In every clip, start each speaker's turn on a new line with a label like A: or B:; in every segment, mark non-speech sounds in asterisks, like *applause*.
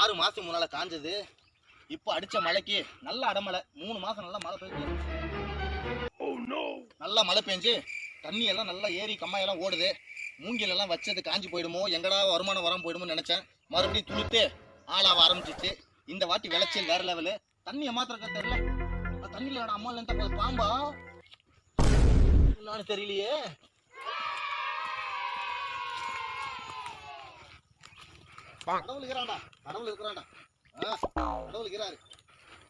A: ஆறு மாசத்துக்கு முன்னால காஞ்சது. இப்போ அடிச்ச மழைக்கு நல்ல அடமழை. மூணு மாசம் நல்லா மழை பெய்யுது. நல்லா மழை பெஞ்சு தண்ணி எல்லாம் நல்லா ஏரி கம்மாயெல்லாம் ஓடுது. மூங்கிலெல்லாம் வச்சது காஞ்சி போயிடுமோ? எங்கடா வருமானம் வராம போயிடுமோன்னு நினைச்சேன். மறுபடியும் துளுத்து ஆளாவ ஆரம்பிச்சிச்சு. இந்த வாட்டி விளைச்சல் வேற லெவலு தண்ணியை மாத்திரக்க தெரியல. தண்ணியில் தண்ணியில அம்மா இல்லைன்னு போது பாம்பா? என்னன்னு தெரியலையே. கடவுள் இருக்கிறான்டா. கடவுள் இருக்கிறான்டா. ஆ, கடவுள் இருக்கிறாரு.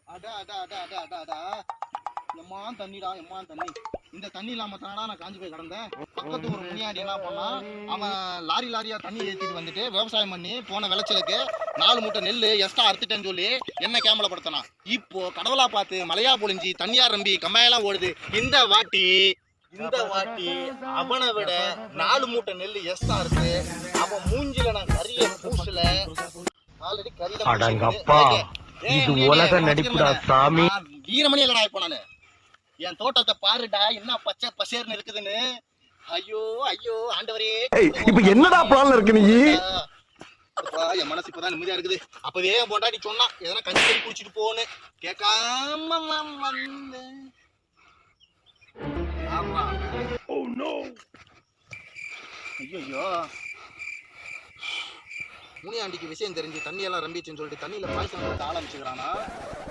A: அடா அடா அடா அடா அடா அடா. எம்மான் தண்ணிடா எம்மான் தண்ணி. இந்த தண்ணி இல்லாம தானடா நான் காஞ்சி போய் கிடந்தேன். பக்கத்து ஒரு முனியாண்டி என்ன பண்ணான் அவன் லாரி லாரியா தண்ணி ஏத்திட்டு வந்துட்டு விவசாயம் பண்ணி போன விளைச்சலுக்கு நாலு மூட்டை நெல் எக்ஸ்ட்ரா அறுத்துட்டேன்னு சொல்லி என்ன கேமலப்படுத்தினான் இப்போ கடவுளா பார்த்து மலையா பொழிஞ்சி தண்ணியா ரம்பி கம்மாயெல்லாம் ஓடுது. இந்த வாட்டி இந்த வாட்டி அவனை விட நாலு மூட்டை நெல் எக்ஸ்ட்ரா இருக்கு அவன் மூஞ்சில நான் கரிய பூசல. ஆல்ரெடி ஏய்,
B: இது உலக நடிப்புடா. சாமி.
A: வீரமணி இல்லடா இப்போ நானு. என் தோட்டத்தை பாருடா என்ன பச்சை பசேர்னு இருக்குதுன்னு. ஐயோ ஐயோ ஆண்டவரே.
B: இப்ப என்னடா பிளான்ல இருக்கு நீ?
A: அப்பா, என் மனசு இப்பதான் நிம்மதியா இருக்குது. அப்பவே பொண்டாட்டி சொன்னா எதனா கஞ்சி தண்ணி குடிச்சிட்டு போன்னு. கேட்காம நான் வந்தேன். ஆமா. ஐயோ முனியாண்டிக்கு விஷயம் தெரிஞ்சு தண்ணியெல்லாம் ரம்பிச்சுன்னு சொல்லிட்டு தண்ணியில பாய்ச்சல் போட்டு ஆரம்பிச்சுக்கிறானா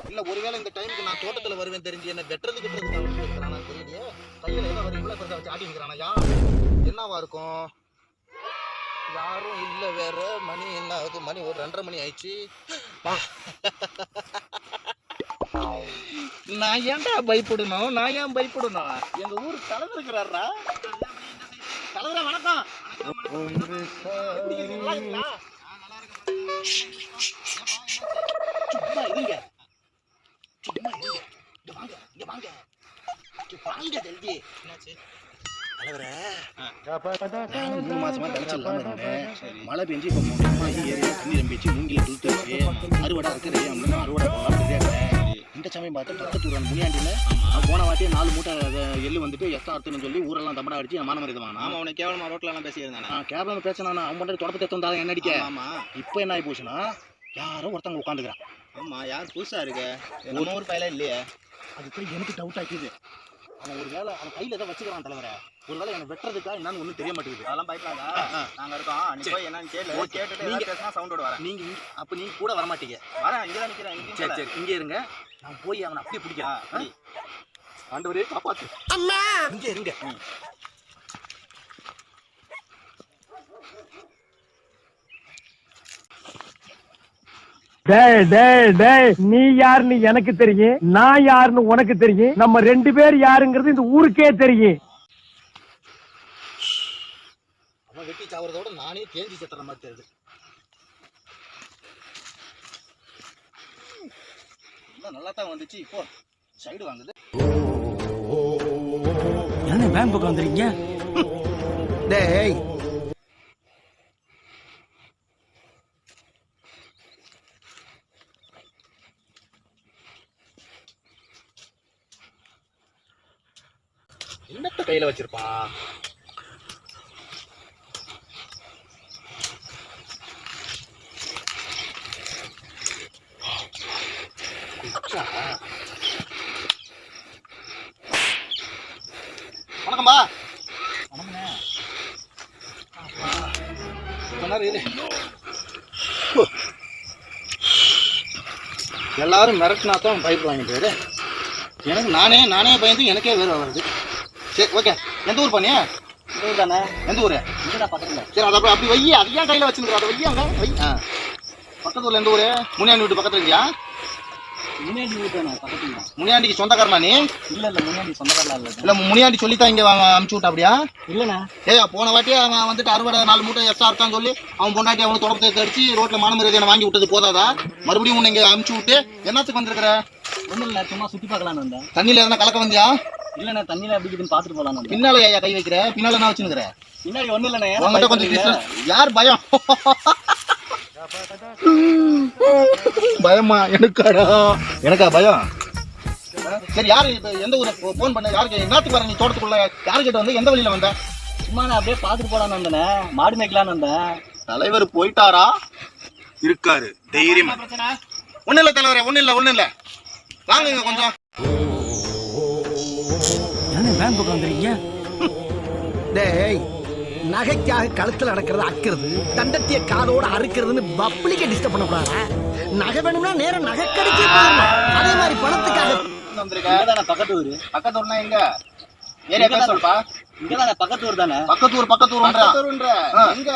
A: இல்ல ஒருவேளை இந்த டைமுக்கு நான் தோட்டத்துல வருவேன் தெரிஞ்சு என்ன வெட்டுறது கிட்டுறதுக்கு ஆரம்பிச்சுக்கிறானா தெரியலையே. கையில ஏதோ ஒரு இவ்வளவு பெருசா வச்சு யா என்னவா இருக்கும்? யாரும் இல்ல வேற மணி என்ன ஆகுது? மணி ஒரு ரெண்டரை மணி ஆயிடுச்சு. நான் ஏன்டா பயப்படணும்? நான் ஏன் பயப்படணும்? எங்க ஊர் தலைவர் இருக்கிறாரா தலைவரா வணக்கம். சும்மா இருங்க. சும்மா இருங்க இங்க வாங்க இங்க வாங்க வாங்க ஜல்தி மூணு மாசமா இல்லாம இருந்தேன் மழை பெஞ்சு இப்போ மூணு ஏரியா தண்ணி மூங்கில அறுவடை அறுவடை இந்த சமயம் பார்த்து பக்கத்து ஊரான் முனியாண்டியில் அவன் போன வாட்டியே நாலு மூட்டை எள்ளு வந்துட்டு எஸ்டா அறுத்துன்னு சொல்லி ஊரெல்லாம் தம்படா அடிச்சு என் மானமரி வாங்கினா
C: ஆமா உனக்கு கேவலமா ரோட்ல எல்லாம் பேசியிருந்தானே
A: கேப்ல பேசினா அவன் மட்டும் தொடப்பத்தை தந்தாங்க என்ன அடிக்க.
C: ஆமா
A: இப்போ என்ன ஆகி போச்சுன்னா யாரோ ஒருத்தவங்க உட்காந்துக்கிறான்.
C: ஆமா யார் புதுசா இருக்கு? நம்ம ஊர் பையல இல்லையே.
A: அதுக்கு எனக்கு டவுட் ஆக்கிது அவன் ஒரு வேலை அவன் கையில் ஏதோ வச்சுக்கிறான் தலைவரை. எனக்கு வெட்டுறதுக்கா என்னன்னு ஒன்றும் தெரிய மாட்டேங்குது.
C: அதெல்லாம் பயப்படாதா. நாங்க இருக்கோம். நீ போய் என்னன்னு கேளு.
A: ஓகே.
C: கேட்டுட்டு
A: நீங்க-
C: ஏதாவது பேசினா சவுண்டோட வரேன்.
A: நீங்க இங்க- அப்ப நீங்க கூட வர மாட்டீங்க.
C: வரேன். இங்க தான் நிக்கிறேன். இங்க
A: சரி சரி. இங்கே இருங்க. நான் போய் அவனை அப்படியே பிடிக்கிறேன்.
C: சரி
A: ஆண்டவரே காப்பாத்து. இங்கே இருங்க.
B: டேய் டேய் டேய். நீ யாருன்னு எனக்கு தெரியும். நான் யாருன்னு உனக்கு தெரியும். நம்ம ரெண்டு பேர் யாருங்கிறது இந்த ஊருக்கே தெரியும்
A: அவன் வெட்டி சாவறதோட நானே தேஞ்சி செத்துற மாதிரி தெரியுது. நல்லா தான் வந்துச்சு. இப்போ சைடு வாங்குது.
D: என்ன பேங்க் பக்கம் வந்துருக்கீங்க?
A: டேய். என்னத்த கையில வச்சிருப்பான்? கொஞ்ச நேரம். எல்லாரும் மிரட்டினா தான் பயப்படுவாங்க பேரு எனக்கு நானே நானே பயந்து எனக்கே வேறு வருது. சரி ஓகே. எந்த ஊர் பண்ணியா
C: ஊர் தானே.
A: எந்த ஊர்?
C: பக்கத்துல.
A: சரி அதை அப்படி அப்படி வை அது ஏன் கையில் வச்சுருக்கிற அதை வை அங்க வை. ஆ. பக்கத்து ஊரில் எந்த ஊர்? முனியாண்டி வீட்டு பக்கத்துல இருக்கியா?
C: தானே பக்கத்துல தான்
A: முனியாண்டிக்கு சொந்தக்காரனா நீ?
C: இல்ல இல்ல முன்னாடி சொந்தக்காரலாம் இல்ல.
A: இல்லை முனியாண்டி சொல்லித்தான் இங்கே அமுச்சு விட்டா அப்படியா?
C: இல்லண்ணா.
A: ஏய் போன வாட்டி அவன் வந்துட்டு அறுவடை நாலு மூட்டை எக்ஸ்ட்ரா இருக்கான்னு சொல்லி அவன் பொண்டாட்டி அவனுக்கு தொடப்பத்தை அடிச்சு ரோட்ல மானமரியாதை வாங்கி விட்டது போதாதா? மறுபடியும் உன்னை இங்க அமுச்சு விட்டு என்னத்துக்கு வந்திருக்கிற?
C: ஒண்ணும் இல்ல சும்மா சுத்தி பார்க்கலாம்னு வந்தேன்.
A: தண்ணியில எதனா கலக்க வந்தியா?
C: இல்லண்ணா தண்ணியில பாத்துட்டு போலாம்னு வந்தேன்.
A: பின்னால ஐயா கை வைக்கிற? பின்னால என்ன வச்சுருக்கிற
C: பின்னாடி ஒண்ணும் இல்லண்ணே
A: உங்ககிட்ட கொஞ்சம். யார் பயம்? *laughs* பயமா? எனக்காடா? எனக்கா பயம்? சரி யாரு இப்ப எந்த ஊரை? போன் பண்ண. யாருக்கு? என்னத்துக்கு வர நீ தோட்டத்துக்குள்ள? யாரு கிட்ட வந்து எந்த வழியில வந்த?
C: சும்மா நான் அப்படியே பாத்துட்டு போலான்னு வந்தேனே. மாடு மேய்க்கலான்னு வந்தேன்.
A: தலைவர் போயிட்டாரா? இருக்காரு. தைரியமா. ஒண்ணு இல்ல தலைவரே. ஒண்ணு இல்ல ஒண்ணு இல்ல. வாங்குங்க கொஞ்சம்.
D: வந்துருக்கீங்க?
B: டேய். நகைக்காக கழுத்துல நடக்கிறது அக்கிறது தண்டத்திய காலோட அறுக்கிறதுன்னு பப்ளிக்க டிஸ்டர்ப் பண்ணக்கூடாதா. நகை வேணும்னா நேரம் நகை கடிச்சு அதே மாதிரி பணத்துக்காக
A: வந்திருக்க
C: இங்கதானே பக்கத்து ஊரு?
A: பக்கத்து ஊர்னா எங்க? ஏரியா பேர் சொல்லுப்பா.
C: இங்கதானே பக்கத்து ஊர் தானே?
A: பக்கத்து ஊர் பக்கத்து ஊர்ன்ற. எங்க?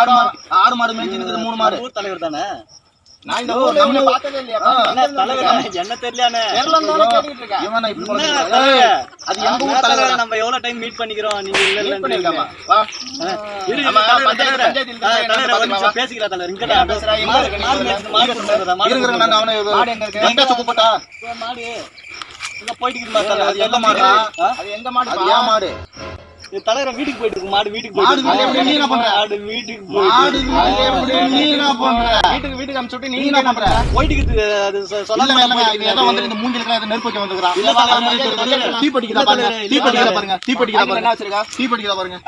A: ஆடு மாடு? ஆடு மாடு மேய்ச்சி இருக்குது மூணு மாடு.
C: ஊர் தலைவர் தானே?
A: நான் இந்த ஊர்ல உன்னை பார்த்ததே இல்லையா?
C: என்ன தலைவர்? என்ன
A: அது எங்க ஊர் தலைவர்?
C: நம்ம எவ்வளவு டைம் மீட் பண்ணிக்கிறோம்? நீங்க இல்ல இல்ல
A: பண்ணிருக்காமா வா. இருக்கு.
C: தலைவர். பேசிக்கிறா. இங்க தான்.
A: பேசுறா? இருக்கு?
C: மாடு மாடு? மாடு
A: நான் அவனை
C: மாடு எங்க இருக்கு? மாடு. இங்க போயிட்டு?
A: அது மாடு எங்க மாடு? அது ஏன் மாடு.
C: தலைவர் வீட்டுக்கு போயிட்டு இருக்கு மாடு வீட்டுக்கு
A: மாடு
C: போயிட்டு
A: வீட்டுக்கு
C: இருக்கு.
A: நீ என்ன பண்ற?
C: மாடு வீட்டுக்கு
A: மாடு நீ என்ன பண்ற
C: வீட்டுக்கு வீட்டுக்கு அனுப்பிச்சு
A: நீ என்ன பண்ற
C: போயிட்டு அது சொ-
A: இல்ல
C: சொல்லாம
A: இல்ல
C: போயிட்டு
A: இது ஏதோ
C: இருக்குது.
A: வந்து இந்த மூஞ்சில இருக்கிற அது நெருப்பு வைக்க வந்துக்கிறான்
C: இல்ல.
A: தீ பாருங்க தீ பாருங்க
C: என்ன வச்சிருக்கா?
A: தீ படிக்கிறா பாருங்க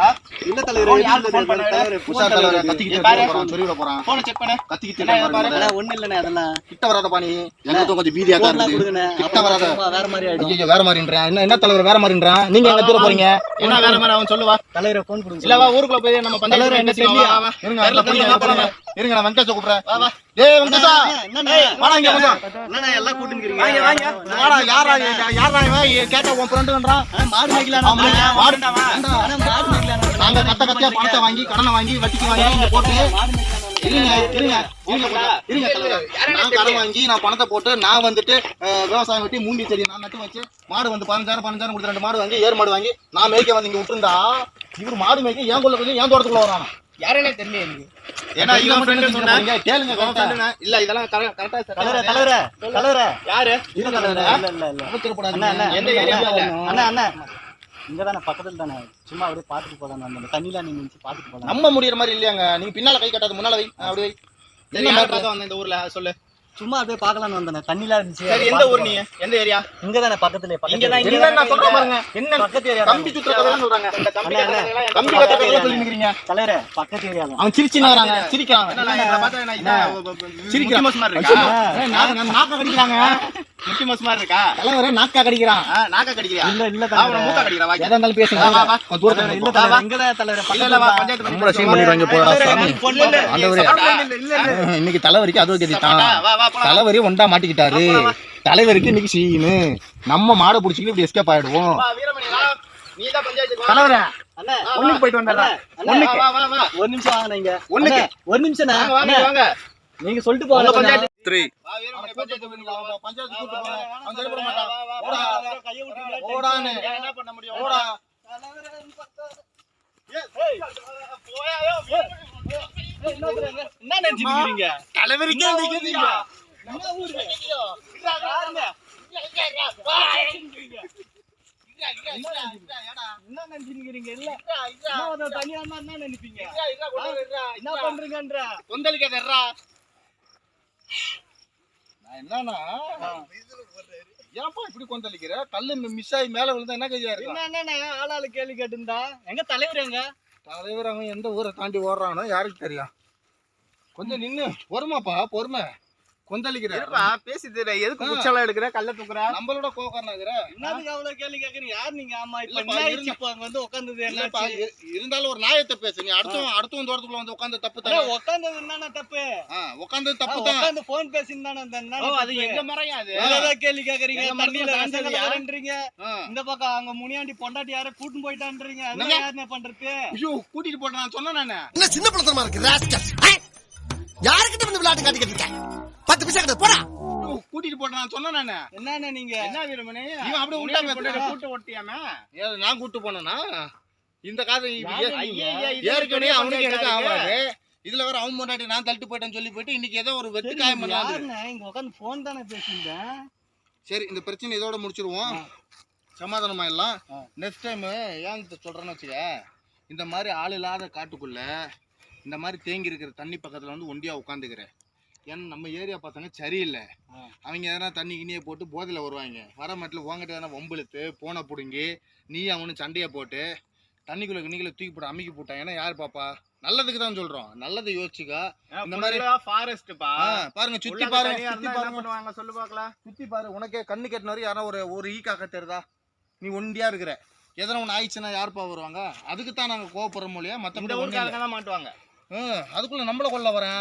C: இல்ல தலைவர்,
A: phone
C: இல்ல
A: யாருக்கு phone
C: தலைவர்,
A: பண்ணாரு?
C: தலைவர்,
A: உஷா
C: phone
A: தலைவர்
C: தலைவர்.
A: கத்திக்கிட்டு
C: பாரு.
A: போறான் தெருவுல போறான்
C: போனை check பண்ணு.
A: கத்திக்கிட்டு
C: என்ன, இதை
A: இருக்கான்
C: பாரு.
A: பாருங்க.
C: அதெல்லாம்.
A: கிட்ட வராத பாணி எனக்கு கொஞ்சம் தான். கிட்ட
C: அப்புறம்
A: வராத
C: வேற மாதிரி ஆயிடும்.
A: ஐயோ வேற மாதிரின்றேன் என்ன என்ன தலைவர் வேற மாதிரின்றான் நீங்க எங்க தூர போறீங்க என்ன வேற மாதிரி அவன் சொல்லுவா.
C: தலைவரை phone கொடுங்க
A: இல்ல வா ஊருக்குள்ள போய் நம்ம பஞ்சாயத்து
C: என்ன?
A: வா, வா. இருங்க அதுல போய். இருங்க நான் வெங்கடேஷ் கூப்பிடுறேன். வா வா. டேய் வெங்கடேஷா? வாடா இங்க கொஞ்சம்
C: என்னண்ணே, எல்லாம் கூட்டின்னு
A: வாங்க வாங்க? வாடா யாரா யாரா இவன்? கேட்டா உன் ஃப்ரெண்டுன்றான்
C: மாடு மேய்க்கலாம்
A: ஆமா, மாடு வேண்டாம்.
C: மாடு மேய்க்கலாம்
A: நாங்க கத்த கத்தியா பணத்தை வாங்கி கடனை வாங்கி வட்டிக்கு வாங்கி இங்க போட்டு இருங்க இருங்க. நான் கடன் வாங்கி நான் பணத்தை போட்டு நான் வந்துட்டு விவசாயம் வெட்டி மூண்டி செடி நான் நட்டு வச்சு மாடு வந்து பதினஞ்சாயிரம் பதினஞ்சாயிரம் கொடுத்து ரெண்டு மாடு வாங்கி ஏர் மாடு வாங்கி நான் மேய்க்க வந்து இங்க விட்டுருந்தா இவர் மாடு மேய்க்க ஏன் கொள்ள கொஞ்சம் ஏன் தோட்டத்துக்குள்ள வரான்?
C: யாருன்னே தெரியல எனக்கு.
A: ஏன்னா இவன் ஃப்ரெண்டு சொன்னாங்க. கேளுங்க கரெக்டா
C: இல்ல இதெல்லாம் கரெக்டா தலைவரே தலைவரே தலைவரே. யாரு?
A: இது தலைவரே.
C: இல்ல இல்ல இல்ல. அண்ணா அண்ணா.
A: எந்த ஏரியால
C: அண்ணா அண்ணா. இங்க தானே பக்கத்துல தானே சும்மா அப்படியே பாத்துட்டு போலாம் அந்த தண்ணில நீங்க நிச்சு பாத்துட்டு போலாம்.
A: நம்ப முடியற மாதிரி இல்லையாங்க. நீங்க பின்னால கை கட்டாத முன்னால வை. அப்படி வை. என்ன மேட்டர்
C: வந்த இந்த ஊர்ல? சொல்லு. சும்மா அப்படியே பார்க்கலாம்னு வந்தேன் தண்ணில இருந்துச்சு.
A: எந்த ஊர் நீ? எந்த ஏரியா?
C: இங்க தானே பக்கத்துல
A: இங்க தான் என்ன நான் சொல்றேன் பாருங்க. என்ன?
C: பக்கத்து ஏரியா
A: கம்பி சுத்துற கதை சொல்றாங்க.
C: கம்பி கதையெல்லாம்
A: கம்பி கட்டுற கதை சொல்லி நிக்கிறீங்க
C: தலைவரே. பக்கத்து ஏரியா தான்.
A: அவன் சிரிச்சுன்னு வராங்க சிரிக்கிறாங்க சிரிக்கிறான். ஏய், நாக்க- நான் நாக்க கடிக்கிறாங்க தலைவரே நாக்கா கடிக்கிறான்.
C: இல்ல இல்ல தலைவரே.
A: எதா இருந்தாலும் பேசுங்க. கொஞ்சம் தூரத்துல
C: இல்ல. தலைவரே? தான் தலைவரே பக்கத்துல தான்.
A: நம்மள சீன் பண்ணிடுவாங்க போடா சாமி.
C: இல்ல.
A: ஆண்டவரே. இன்னைக்கு தலைவருக்கு அது கதித்தான் தலைவரி ஒண்டா மாட்டிக்கிட்டாரு. தலைவருக்கு இன்னைக்கு சீனு. நம்ம மாடை பிடிச்சிக்கிட்டு இப்படி எஸ்கேப் ஆயிடுவோம். தலைவரே
C: அண்ணா
A: ஒண்ணுக்கு போயிட்டு வந்துடுறேன் ஒண்ணுக்கு.
C: ஒரு நிமிஷம் வாங்க நீங்க.
A: ஒண்ணுக்கு.
C: ஒரு நிமிஷம் நீங்க சொல்லிட்டு போங்க
A: ஓடா.
C: என்ன நினைச்சிருக்கீங்க இல்ல தனியா என்ன நினைப்பீங்க? என்ன பண்றீங்கன்ற?
A: கொந்தளிக்காதர்றா. நான் என்னன்னா ஏன்பா இப்படி கொந்தளிக்கிற? கல்லு மிஸ் ஆகி மேல விழுந்தா என்ன கையா இருக்கும்
C: என்ன என்ன ஆளாளு கேள்வி கேட்டிருந்தா? எங்க தலைவர் எங்க?
A: தலைவர் அவன் எந்த ஊரை தாண்டி ஓடுறானோ யாருக்கு தெரியும்? கொஞ்சம் நின்னு பொறுமைப்பா பொறுமை. கொந்தளிக்கிற.
C: பேசிட்டு எதுக்கு குச்செல்லாம் எடுக்கிற? கல்ல தூக்குற?
A: நம்மளோட கோக்கர்னாகிற
C: என்னதுக்கு அவ்வளவு கேள்வி கேக்குறீங்க யார் நீங்க? ஆமா இப்ப இப்ப அங்க வந்து உட்கார்ந்தது
A: இ- இருந்தாலும் ஒரு நியாயத்தை பேசு. நீ அடுத்தவன் அடுத்தவன் தோட்டத்துக்குள்ள வந்து உட்காந்து தப்பு தானே.
C: உட்கார்ந்தது என்னன்னா தப்பு?
A: உட்காந்து தப்பு தான்.
C: உட்கார்ந்து போன் பேசியிருந்தானே அந்த?
A: முறையா அது?
C: ஏதாவது கேள்வி கேக்குறீங்க
A: எங்க
C: தண்ணியில
A: மரத்துல
C: ரசம்
A: காய்ச்சது யாரு?
C: கலக்குறீங்க இந்த பக்கம் அங்க முனியாண்டி பொண்டாட்டி யார கூட்டின்னு போயிட்டான்றீங்க? அதெல்லாம் யாருன்னு பண்றது?
A: ஐயோ கூட்டிட்டு போட்டு நான் சொன்னேன் நானு.
B: என்ன சின்ன பிள்ளைத்தனமா இருக்கு ராஸ்கல் யாருக்கிட்ட வந்து விளையாட்டு காட்டிக்கிட்டு இருக்க? பத்து பைசா கிட்ட போடா.
A: கூட்டிட்டு போட்டு நான் சொன்னேன் நானு.
C: என்னண்ணே நீங்க?
A: என்ன வீரமணி? இவன் அப்படியே உண்டா பேசுறான் கூட்டு ஓட்டியாம? நான் கூட்டு போனேனா? இந்த காதை? ஏற்கனவே அவனுக்கு எனக்கு ஆகாது. இதுல வேற அவன் முன்னாடி நான் தள்ளிட்டு போயிட்டேன்னு சொல்லி போயிட்டு இன்னைக்கு ஏதோ ஒரு வெத்து காயம்
C: இங்க உட்கார்ந்து போன் தானே பேசியிருந்தேன்.
A: சரி இந்த பிரச்சனை இதோட முடிச்சிருவோம் சமாதானமா எல்லாம்
C: ஆ.
A: நெக்ஸ்ட் டைம் ஏன் சொல்றேன்னு வச்சுக்க இந்த மாதிரி ஆள் இல்லாத காட்டுக்குள்ள இந்த மாதிரி தேங்கி இருக்கிற தண்ணி பக்கத்தில் வந்து ஒண்டியா உட்காந்துக்கிற ஏன்னா நம்ம ஏரியா பசங்க சரியில்லை. அவங்க எதனா தண்ணி கிண்ணியை போட்டு போதையில் வருவாங்க. வர மாட்டில் உங்ககிட்ட எதனா வம்பிழுத்து போனை பிடுங்கி நீ அவனு சண்டையை போட்டு தண்ணிக்குள்ள கிண்ணிக்குள்ள தூக்கி போட்டு அமுக்கி போட்டான் ஏன்னா யார் பாப்பா? நல்லதுக்கு தான் சொல்கிறோம் நல்லதை யோசிச்சுக்கா. இந்த மாதிரி-
C: ஃபாரஸ்ட்பா
A: ஆ, பாருங்க சுத்தி பாருங்க சுத்தி பாருங்க.
C: சொல்லு பார்க்கலாம்
A: சுத்தி பாரு உனக்கே கண்ணு கெட்டின வரையும் யாரோ ஒரு ஒரு ஈ காக்க தெரியுதா நீ ஒண்டியா இருக்கிற. எதனா ஒன்று ஆயிடுச்சுன்னா யாருப்பா வருவாங்க? அதுக்கு தான் நாங்கள் ஒன்றும்
C: ஊருக்காரங்க தான் மாட்டுவாங்க.
A: அதுக்குள்ள நம்மள கொல்ல வரேன்.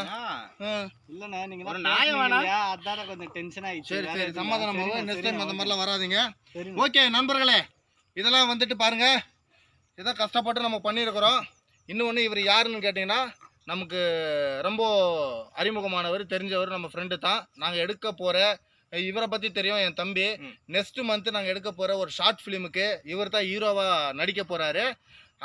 C: இல்லண்ணே நீங்க ஒரு தான் நியாயம் பேசுனீங்க வேணாம். இல்லையா? அதானே கொஞ்சம் டென்ஷன் ஆயிடுச்சு
A: சரி சரி சமாதானம். நெக்ஸ்ட் டைம் அந்த மாதிரிலாம் வராதீங்க. ஓகே நண்பர்களே இதெல்லாம் வந்துட்டு பாருங்க. ஏதோ கஷ்டப்பட்டு நம்ம பண்ணியிருக்கிறோம். இன்னொன்று இவர் யாருன்னு கேட்டிங்கன்னா நமக்கு ரொம்ப அறிமுகமானவர் தெரிஞ்சவர் நம்ம ஃப்ரெண்டு தான். நாங்கள் எடுக்க போகிற இவரை பற்றி தெரியும் என் தம்பி. நெக்ஸ்ட் மந்த் நாங்கள் எடுக்க போகிற ஒரு ஷார்ட் ஃபிலிமுக்கு இவர் தான் ஹீரோவாக நடிக்க போகிறாரு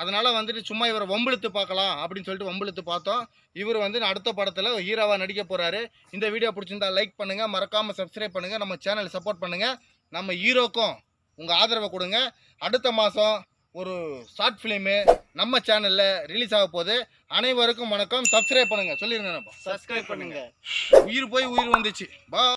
A: அதனால் வந்துட்டு சும்மா இவரை வம்பிழுத்து பார்க்கலாம் அப்படின்னு சொல்லிட்டு வம்பிழுத்து பார்த்தோம். இவர் வந்து அடுத்த படத்தில் ஹீரோவாக நடிக்க போகிறாரு இந்த வீடியோ பிடிச்சிருந்தா லைக் பண்ணுங்கள் மறக்காமல் சப்ஸ்கிரைப் பண்ணுங்கள் நம்ம சேனல் சப்போர்ட் பண்ணுங்கள் நம்ம ஹீரோக்கும் உங்கள் ஆதரவை கொடுங்க. அடுத்த மாதம் ஒரு ஷார்ட் ஃபிலிமு நம்ம சேனலில் ரிலீஸ் ஆக போகுது. அனைவருக்கும் வணக்கம். சப்ஸ்கிரைப் பண்ணுங்கள் சொல்லிருங்க
C: சப்ஸ்கிரைப் பண்ணுங்க.
A: உயிர் போய் உயிர் வந்துச்சு. பா